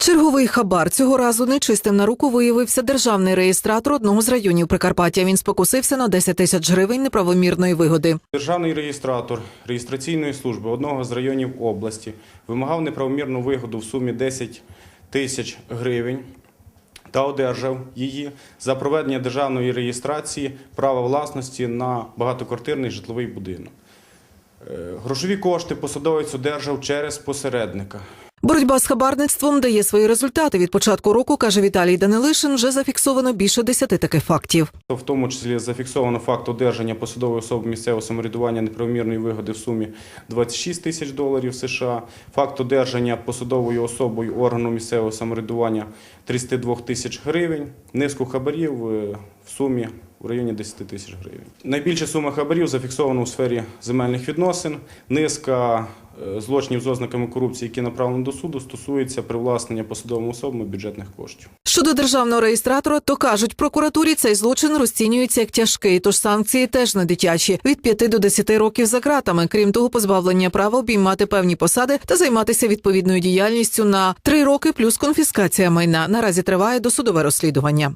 Черговий хабар цього разу нечистим на руку виявився державний реєстратор одного з районів Прикарпаття. Він спокусився на 10 тисяч гривень неправомірної вигоди. Державний реєстратор реєстраційної служби одного з районів області вимагав неправомірну вигоду в сумі 10 тисяч гривень та одержав її за проведення державної реєстрації права власності на багатоквартирний житловий будинок. Е, Грошові кошти посадовець одержав через посередника. Боротьба з хабарництвом дає свої результати. Від початку року каже Віталій Данилишин. Вже зафіксовано більше 10 таких фактів. В тому числі зафіксовано факт одержання посадової особи місцевого самоврядування неправомірної вигоди в сумі 26 тисяч доларів США, факт одержання посадовою особою органу місцевого самоврядування 32 тисяч гривень, низку хабарів е, в сумі в районі 10 тисяч гривень. Найбільша сума хабарів зафіксована у сфері земельних відносин. Низка е, злочинів з ознаками корупції, які направлені до суду, стосується привласнення посадовими особами бюджетних коштів. Щодо державного реєстратора, то кажуть, прокуратурі цей злочин розцінюється як тяжкий, тож санкції теж не дитячі від 5 до 10 років за ґратами. Крім того, позбавлення права обіймати певні посади та займатися відповідною діяльністю на 3 роки плюс конфіскація майна. Наразі триває досудове розслідування.